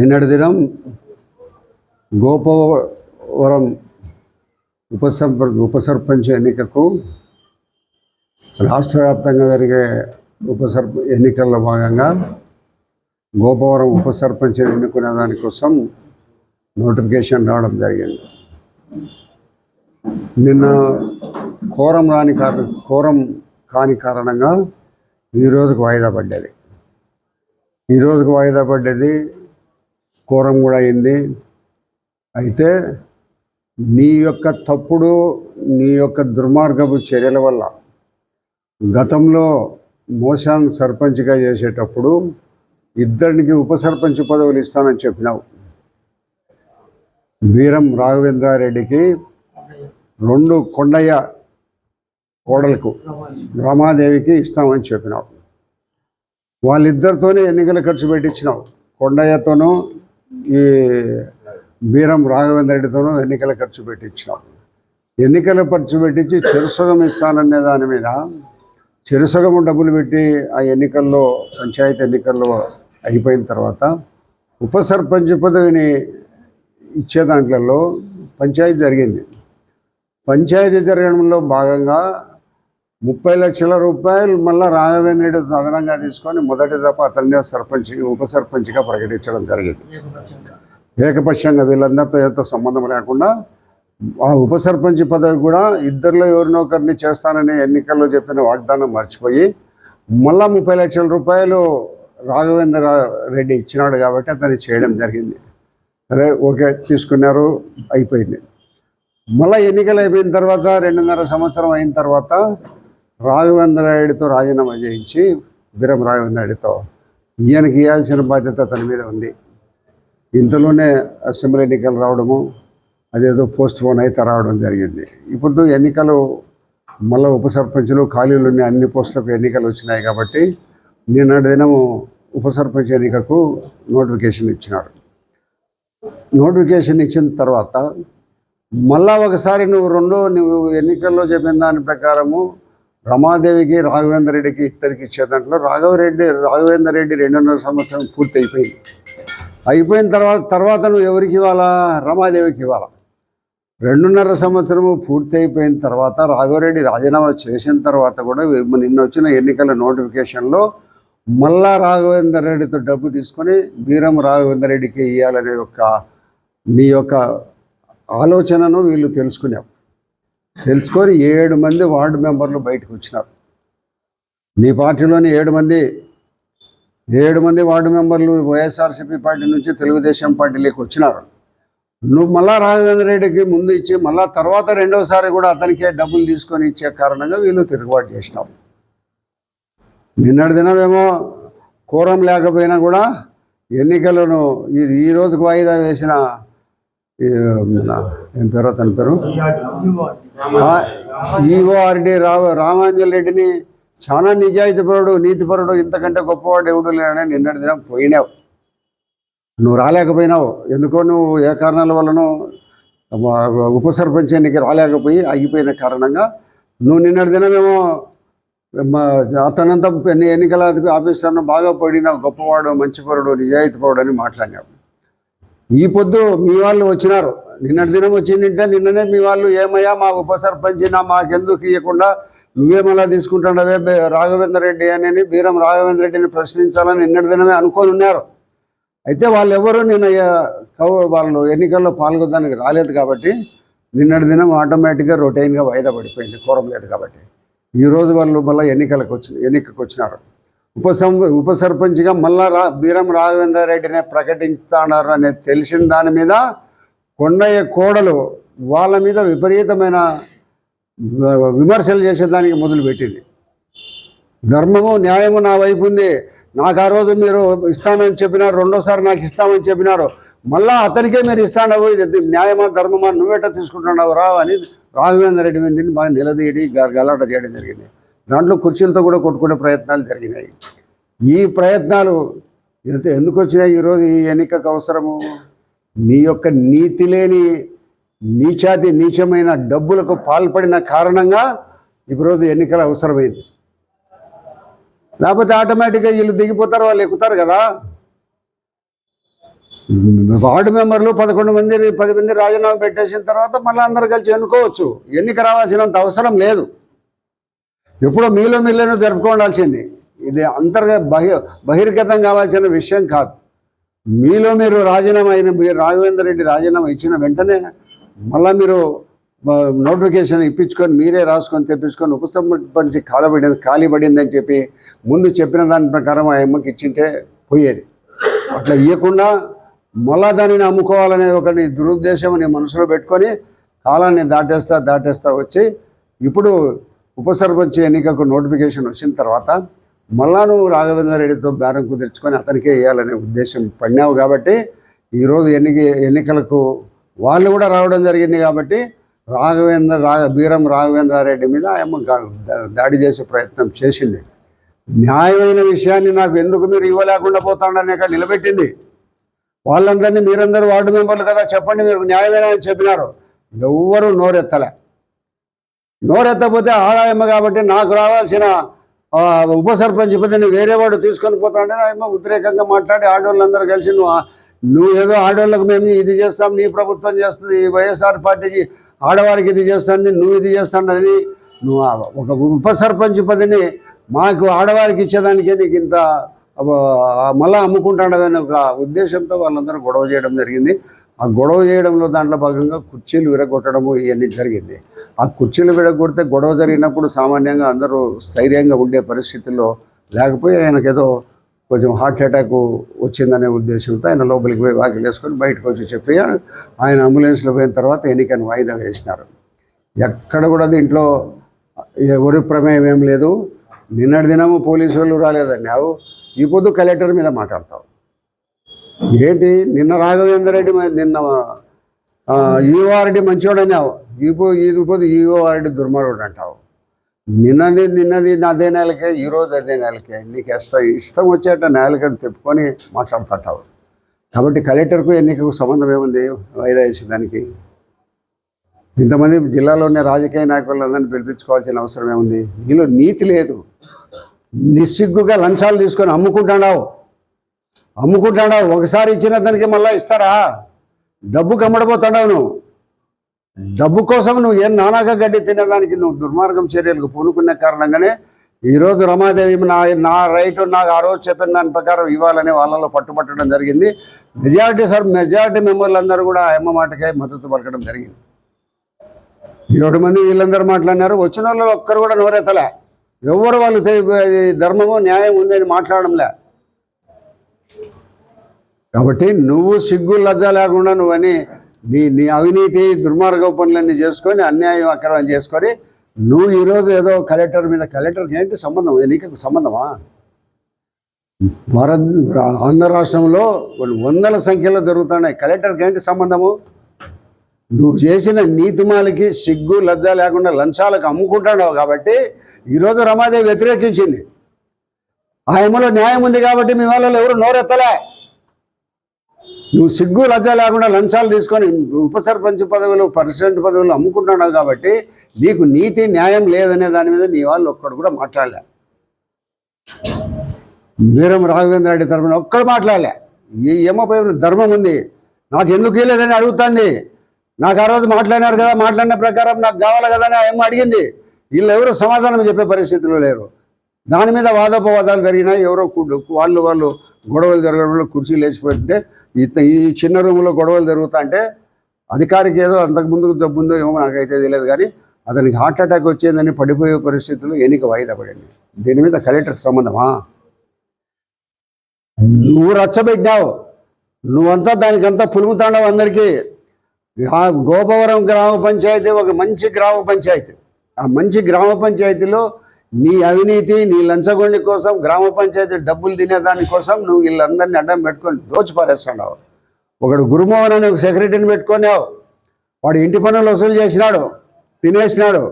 నిన్నటి దినం గోపవరం ఉపసంప ఉపసర్పంచ్ ఎన్నికకు రాష్ట్ర వ్యాప్తంగా జరిగే ఉపసర్ప ఎన్నికల్లో భాగంగా గోపవరం ఉపసర్పంచ్ ఎన్నుకునే దానికోసం నోటిఫికేషన్ రావడం జరిగింది. నిన్న కోరం రాని కారణ కోరం కాని కారణంగా ఈ రోజుకు వాయిదా పడ్డది. ఈ వాయిదా పడ్డది కోరం కూడా అయింది. అయితే నీ యొక్క తప్పుడు నీ యొక్క దుర్మార్గపు చర్యల వల్ల గతంలో మోసాన్ సర్పంచ్గా చేసేటప్పుడు ఇద్దరికి ఉప సర్పంచ్ పదవులు ఇస్తానని చెప్పినావు. వీరం రాఘవేంద్రారెడ్డికి రెండు కొండయ్య కోడలకు రమాదేవికి ఇస్తామని చెప్పినావు. వాళ్ళిద్దరితోనే ఎన్నికల ఖర్చు పెట్టించినావు. కొండయ్యతోనూ ఈ బీరం రాఘవేంద్ర రెడ్డితోనూ ఎన్నికల ఖర్చు పెట్టించినావు ఎన్నికల ఖర్చు పెట్టించి చెరుసగం ఇస్తాననే దాని మీద చెరుసగం డబ్బులు పెట్టి ఆ ఎన్నికల్లో పంచాయతీ ఎన్నికల్లో అయిపోయిన తర్వాత ఉప సర్పంచ్ పదవిని ఇచ్చే దాంట్లలో పంచాయతీ జరిగింది. పంచాయతీ జరగడంలో భాగంగా ముప్పై లక్షల రూపాయలు మళ్ళీ రాఘవేంద్ర రెడ్డి అదనంగా తీసుకొని మొదటి దఫ అతన్ని సర్పంచ్ ఉప సర్పంచ్గా ప్రకటించడం జరిగింది. ఏకపక్షంగా వీళ్ళందరితో ఎంతో సంబంధం లేకుండా ఆ ఉప సర్పంచ్ పదవి కూడా ఇద్దరిలో ఎవరినో ఒకరిని చేస్తానని ఎన్నికల్లో చెప్పిన వాగ్దానం మర్చిపోయి మళ్ళా ముప్పై లక్షల రూపాయలు రాఘవేంద్ర రెడ్డి ఇచ్చినాడు కాబట్టి అతన్ని చేయడం జరిగింది. సరే ఓకే తీసుకున్నారు అయిపోయింది. మళ్ళీ ఎన్నికలు అయిపోయిన తర్వాత రెండున్నర సంవత్సరం అయిన తర్వాత రాఘవేంద్ర నాయుడితో రాజీనామా చేయించి వీరం రాఘవేంద్ర రెడ్డితో ఈయనకి ఇవ్వాల్సిన బాధ్యత తన మీద ఉంది. ఇంతలోనే అసెంబ్లీ ఎన్నికలు రావడము అదేదో పోస్ట్ పోన్ అయితే రావడం జరిగింది. ఇప్పుడు ఎన్నికలు మళ్ళీ ఉప సర్పంచులు ఖాళీలు ఉన్న అన్ని పోస్టులకు ఎన్నికలు వచ్చినాయి కాబట్టి నిన్నటి దినము ఉప సర్పంచ్ ఎన్నికకు నోటిఫికేషన్ ఇచ్చినారు. నోటిఫికేషన్ ఇచ్చిన తర్వాత మళ్ళా ఒకసారి నువ్వు రెండో నువ్వు ఎన్నికల్లో చెప్పిన దాని ప్రకారము రమాదేవికి రాఘవేంద్ర రెడ్డికి ఇద్దరికి ఇచ్చే దాంట్లో రాఘవరెడ్డి రాఘవేంద్ర రెడ్డి రెండున్నర సంవత్సరం పూర్తి అయిపోయింది అయిపోయిన తర్వాత తర్వాత నువ్వు ఎవరికి ఇవ్వాలా? రమాదేవికి ఇవ్వాలా? రెండున్నర సంవత్సరము పూర్తి అయిపోయిన తర్వాత రాఘవరెడ్డి రాజీనామా చేసిన తర్వాత కూడా నిన్న వచ్చిన ఎన్నికల నోటిఫికేషన్లో మళ్ళా రాఘవేందర్ రెడ్డితో డబ్బు తీసుకొని వీరం రాఘవేందర్ రెడ్డికి ఇవ్వాలనే యొక్క నీ యొక్క ఆలోచనను వీళ్ళు తెలుసుకున్నాం తెలుసుకొని ఏడు మంది వార్డు మెంబర్లు బయటకు వచ్చినారు. నీ పార్టీలోని ఏడు మంది ఏడు మంది వార్డు మెంబర్లు వైఎస్ఆర్సీపీ పార్టీ నుంచి తెలుగుదేశం పార్టీలోకి వచ్చినారు. నువ్వు మళ్ళా రాఘవేంద్ర రెడ్డికి ముందు ఇచ్చి మళ్ళా తర్వాత రెండోసారి కూడా అతనికే డబ్బులు తీసుకొని ఇచ్చే కారణంగా వీళ్ళు తిరుగుబాటు చేసినారు. నిన్నటి దినమేమో కూరం లేకపోయినా కూడా ఎన్నికలను ఈ రోజుకు వాయిదా వేసిన ఏం పేరు అతని పేరు? ఈఓఆర్డి రావ రామాంజల్ రెడ్డిని చాలా నిజాయితీపరుడు నీతిపరుడు ఇంతకంటే గొప్పవాడు ఎవడు లేడని నిన్నటి దినం పోయినావు. నువ్వు రాలేకపోయినావు. ఎందుకో నువ్వు ఏ కారణాల వల్లనో ఉప సర్పంచ్ ఎన్నిక రాలేకపోయి ఆగిపోయిన కారణంగా నువ్వు నిన్నటి దినమేమో అతనంతా ఎన్ని ఎన్నికల ఆఫీసర్ను బాగా పడిన గొప్పవాడు మంచిపరుడు నిజాయితీపరుడు అని మాట్లాడినావు. ఈ పొద్దు మీ వాళ్ళు వచ్చినారు. నిన్నటి దినం వచ్చిందంటే నిన్ననే మీ వాళ్ళు ఏమయ్యా మా ఉప సర్పంచ్ నా మాకెందుకు ఇవ్వకుండా నువ్వేమలా తీసుకుంటున్నావే రాఘవేంద్ర రెడ్డి అని బీరం రాఘవేంద్ర రెడ్డిని ప్రశ్నించాలని నిన్నటి దినమే అనుకొని ఉన్నారు. అయితే వాళ్ళు ఎవరు నిన్న కౌ- వాళ్ళు ఎన్నికల్లో పాల్గొనడానికి రాలేదు కాబట్టి నిన్నటి దినం ఆటోమేటిక్గా రొటైన్గా వాయిదా పడిపోయింది కోరం లేదు కాబట్టి. ఈరోజు వాళ్ళు మళ్ళీ ఎన్నికలకు వచ్చి ఎన్నికకు వచ్చినారు. ఉపసం ఉప సర్పంచ్గా మళ్ళా రా బీరం రాఘవేంద్ర రెడ్డినే ప్రకటిస్తున్నారు అనేది తెలిసిన దాని మీద కొండయ్య కోడలు వాళ్ళ మీద విపరీతమైన విమర్శలు చేసేదానికి మొదలుపెట్టింది ధర్మము న్యాయము నా వైపు ఉంది. నాకు ఆ రోజు మీరు ఇస్తానని చెప్పినారు రెండోసారి నాకు ఇస్తామని చెప్పినారు. మళ్ళా అతనికే మీరు ఇస్తానవు ఇది న్యాయమా ధర్మమా నువ్వేట తీసుకుంటున్నావు రా అని రాఘవేంద్ర రెడ్డి మీద బాగా నిలదీయడి గలాట చేయడం జరిగింది. దాంట్లో కుర్చీలతో కూడా కొట్టుకునే ప్రయత్నాలు జరిగినాయి. ఈ ప్రయత్నాలు ఎంత ఎందుకు వచ్చినాయి ఈరోజు ఈ ఎన్నికకు అవసరము? నీ యొక్క నీతి లేని నీచాతి నీచమైన డబ్బులకు పాల్పడిన కారణంగా ఈరోజు ఎన్నికలు అవసరమైంది. లేకపోతే ఆటోమేటిక్గా వీళ్ళు దిగిపోతారు వాళ్ళు ఎక్కుతారు కదా. వార్డు మెంబర్లు పదకొండు మంది పది మంది రాజీనామా పెట్టేసిన తర్వాత మళ్ళీ అందరు కలిసి ఎన్నుకోవచ్చు. ఎన్నిక రావాల్సినంత అవసరం లేదు. ఎప్పుడో మీలో మీలోనూ జరుపుకోవాల్సింది. ఇది అంతర్గ బహి బహిర్గతం కావాల్సిన విషయం కాదు. మీలో మీరు రాజీనామా అయిన రాఘవేంద్ర రెడ్డి రాజీనామా ఇచ్చిన వెంటనే మళ్ళీ మీరు నోటిఫికేషన్ ఇప్పించుకొని మీరే రాసుకొని తెప్పించుకొని ఉపసంహరించి కాలబడింది ఖాళీ పడిందని చెప్పి ముందు చెప్పిన దాని ప్రకారం ఆ అమ్మకి ఇచ్చింటే పోయేది. అట్లా ఇవ్వకుండా మళ్ళా దానిని అమ్ముకోవాలనే ఒక నీ దురుద్దేశం నీ మనసులో పెట్టుకొని కాలాన్ని దాటేస్తా దాటేస్తా వచ్చి ఇప్పుడు ఉప సర్పంచ్ ఎన్నికకు నోటిఫికేషన్ వచ్చిన తర్వాత మళ్ళా నువ్వు రాఘవేంద్ర రెడ్డితో బేరం కుదుర్చుకొని అతనికే వేయాలనే ఉద్దేశం పడినావు కాబట్టి ఈరోజు ఎన్నిక ఎన్నికలకు వాళ్ళు కూడా రావడం జరిగింది కాబట్టి రాఘవేంద్ర రా బీరం రాఘవేంద్రారెడ్డి మీద ఆయమ్మ దాడి చేసే ప్రయత్నం చేసింది. న్యాయమైన విషయాన్ని నాకు ఎందుకు మీరు ఇవ్వలేకుండా పోతాడని ఇక్కడ నిలబెట్టింది. వాళ్ళందరినీ మీరందరూ వార్డు మెంబర్లు కదా చెప్పండి మీరు న్యాయమైన అని చెప్పినారు. ఎవ్వరూ నోరెత్తలే. నోరెత్తపోతే ఆడాయమ్మ కాబట్టి నాకు రావాల్సిన ఉప సర్పంచ్ పదవిని వేరే వాడు తీసుకొని పోతాడని ఆయమ్మ ఉద్రేకంగా మాట్లాడి ఆడవాళ్ళందరూ కలిసి నువ్వు నువ్వు ఏదో ఆడవాళ్ళకు మేము ఇది చేస్తాం నీ ప్రభుత్వం చేస్తుంది వైఎస్ఆర్ పార్టీకి ఆడవారికి ఇది చేస్తాను నువ్వు ఇది చేస్తానని నువ్వు ఒక ఉప సర్పంచ్ పదవిని మాకు ఆడవారికి ఇచ్చేదానికే నీకు ఇంత అబ్బ, మళ్ళా ఒక ఉద్దేశంతో వాళ్ళందరూ గొడవ చేయడం జరిగింది. ఆ గొడవ చేయడంలో దాంట్లో భాగంగా కుర్చీలు విరగొట్టడము ఇవన్నీ జరిగింది. ఆ కుర్చీలు విడగొడితే గొడవ జరిగినప్పుడు సామాన్యంగా అందరూ స్థైర్యంగా ఉండే పరిస్థితుల్లో లేకపోయి ఆయనకేదో కొంచెం హార్ట్ అటాక్ వచ్చిందనే ఉద్దేశంతో ఆయన లోపలికి పోయి వాకిలు వేసుకొని బయటకు వచ్చి చెప్పి ఆయన అంబులెన్స్లో పోయిన తర్వాత ఎన్నికను వాయిదా వేసినారు. ఎక్కడ కూడా దీంట్లో ఎవరి ప్రమేయం ఏం లేదు. నిన్నటి దినము పోలీసు వాళ్ళు రాలేదన్నావు ఈ పొద్దు కలెక్టర్ మీద మాట్లాడతావు. ఏంటి? నిన్న రాఘవేంద్ర రెడ్డి నిన్న ఈవారెడ్డి మంచోడు అన్నావు ఈ ఇది పోతే ఈవారెడ్డి దుర్మార్గుడు అంటావు. నిన్నది నిన్నది అదే నెలకే ఈరోజు అదే నెలకే. నీకు ఇష్టం ఇష్టం వచ్చేట నెలకని తిప్పుకొని మాట్లాడుతుంటావు. కాబట్టి కలెక్టర్కు ఎన్నికకు సంబంధం ఏముంది? వాయిదా వేసేదానికి ఇంతమంది జిల్లాలోని రాజకీయ నాయకులందరినీ పిలిపించుకోవాల్సిన అవసరం ఏముంది? నీలో నీతి లేదు. నిస్సిగ్గుగా లంచాలు తీసుకొని అమ్ముకుంటున్నావు. అమ్ముకుంటున్నావు. ఒకసారి ఇచ్చిన దానికి మళ్ళీ ఇస్తారా? డబ్బు కమ్మడిపోతున్నావు నువ్వు. డబ్బు కోసం నువ్వు ఏం నానాగా గడ్డి తినడానికి నువ్వు దుర్మార్గం చర్యలకు పూనుకున్న కారణంగానే ఈరోజు రమాదేవి నా నా రైట్ నాకు ఆ రోజు చెప్పిన దాని ప్రకారం ఇవ్వాలని వాళ్ళలో పట్టుబట్టడం జరిగింది. మెజారిటీ సార్ మెజారిటీ మెంబర్లు అందరూ కూడా ఆ అమ్మ మాటకే మద్దతు పలకడం జరిగింది. ఏడు మంది వీళ్ళందరూ మాట్లాడినారు. వచ్చిన వాళ్ళు ఒక్కరు కూడా నోరెత్తలే. ఎవరు వాళ్ళు ధర్మము న్యాయం ఉందని మాట్లాడంలే కాబట్టి నువ్వు సిగ్గు లజ్జ లేకుండా నువ్వని నీ నీ అవినీతి దుర్మార్గ పనులన్నీ చేసుకొని అన్యాయం అక్రమం చేసుకొని నువ్వు ఈరోజు ఏదో కలెక్టర్ మీద కలెక్టర్కి ఏంటి సంబంధం? నీకు సంబంధమా? భారత్ ఆంధ్ర రాష్ట్రంలో కొన్ని వందల సంఖ్యలో జరుగుతున్నాయి. కలెక్టర్కి ఏంటి సంబంధము? నువ్వు చేసిన నీతిమాలకి సిగ్గు లజ్జ లేకుండా లంచాలకు అమ్ముకుంటున్నావు కాబట్టి ఈరోజు రమాదేవి వ్యతిరేకించింది. ఆయమలో న్యాయం ఉంది కాబట్టి మీ వాళ్ళలో ఎవరు నోరెత్తలే. నువ్వు సిగ్గు లజ్జ లేకుండా లంచాలు తీసుకొని ఉప సర్పంచ్ పదవులు ప్రెసిడెంట్ పదవులు అమ్ముకుంటున్నావు కాబట్టి నీకు నీతి న్యాయం లేదనే దాని మీద నీ వాళ్ళు ఒక్కడు కూడా మాట్లాడలే. వీరం రాఘవేంద్ర రెడ్డి తరఫున ఒక్కడు మాట్లాడలే. ఈ ఏమపై ధర్మం ఉంది. నాకు ఎందుకు ఇవ్వలేదని అడుగుతుంది. నాకు ఆ రోజు మాట్లాడినారు కదా మాట్లాడిన ప్రకారం నాకు కావాలి కదా అని ఏమో అడిగింది. వీళ్ళు ఎవరు సమాధానం చెప్పే పరిస్థితిలో లేరు. దాని మీద వాదోపవాదాలు జరిగినాయి ఎవరో వాళ్ళు వాళ్ళు గొడవలు జరగడంలో కుర్చీలు లేచిపోతుంటే ఈ చిన్న రూములో గొడవలు జరుగుతా అంటే అధికారికి ఏదో అంతకుముందు జబ్బుందో ఏమో నాకైతే తెలియదు కానీ అతనికి హార్ట్ అటాక్ వచ్చేదని పడిపోయే పరిస్థితులు ఎన్నిక వాయిదా పడింది. దీని మీద కలెక్టర్కి సంబంధమా? నువ్వు రచ్చబెట్టినావు. నువ్వంతా దానికంతా పులుముతాండవు అందరికీ. ఆ గోపవరం గ్రామ పంచాయతీ ఒక మంచి గ్రామ పంచాయతీ. ఆ మంచి గ్రామ పంచాయతీలో నీ అవినీతి నీ లంచగొండి కోసం గ్రామ పంచాయతీ డబ్బులు తినేదాని కోసం నువ్వు వీళ్ళందరినీ అడ్డం పెట్టుకొని దోచిపారేస్తున్నావు. ఒకడు గురుమోహన్ అని ఒక సెక్రటరీని పెట్టుకున్నావు వాడు ఇంటి పనులు వసూలు చేసినాడు తినేసినాడు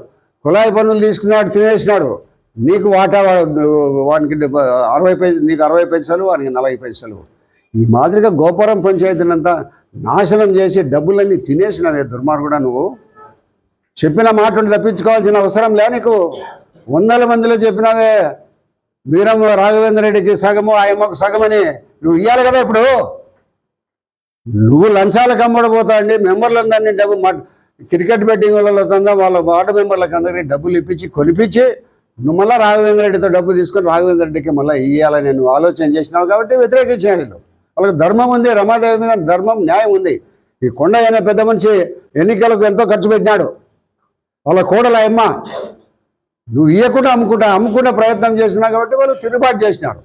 కుళాయి పనులు తీసుకున్నాడు తినేసినాడు. నీకు వాటా వాడు వానికి అరవై పైసలు నీకు అరవై పైసలు వానికి నలభై పైసలు. ఈ మాదిరిగా గోపురం పంచాయతీనంతా నాశనం చేసి డబ్బులన్నీ తినేసినావే దుర్మార్గుడా నువ్వు. చెప్పిన మాటను తప్పించుకోవాల్సిన అవసరం లే నీకు. వందల మందిలో చెప్పినావే వీరమ్మ రాఘవేంద్ర రెడ్డికి సగము ఆయమ్మకు సగమని నువ్వు ఇవ్వాలి కదా ఇప్పుడు? నువ్వు లంచాలకు అమ్మడపోతా అండి మెంబర్లందరినీ డబ్బు మా క్రికెట్ బెట్టింగ్ వాళ్ళ తందా వాళ్ళ వార్డు మెంబర్లకు అందరికీ డబ్బులు ఇప్పించి కొనిపించి నువ్వు మళ్ళీ రాఘవేంద్ర రెడ్డితో డబ్బు తీసుకొని రాఘవేంద్ర రెడ్డికి మళ్ళీ ఇవ్వాలని నువ్వు ఆలోచన చేసినావు కాబట్టి వ్యతిరేకించారు వీళ్ళు. వాళ్ళకి ధర్మం ఉంది రమాదేవి మీద ధర్మం న్యాయం ఉంది. ఈ కొండ అనే పెద్ద మనిషి ఎన్నికలకు ఎంతో ఖర్చు పెట్టినాడు. వాళ్ళ కోడల అమ్మ నువ్వు ఇవ్వకుండా అమ్ముకుంటా అమ్ముకునే ప్రయత్నం చేసినా కాబట్టి వాళ్ళు తిరుగుబాటు చేసినాడు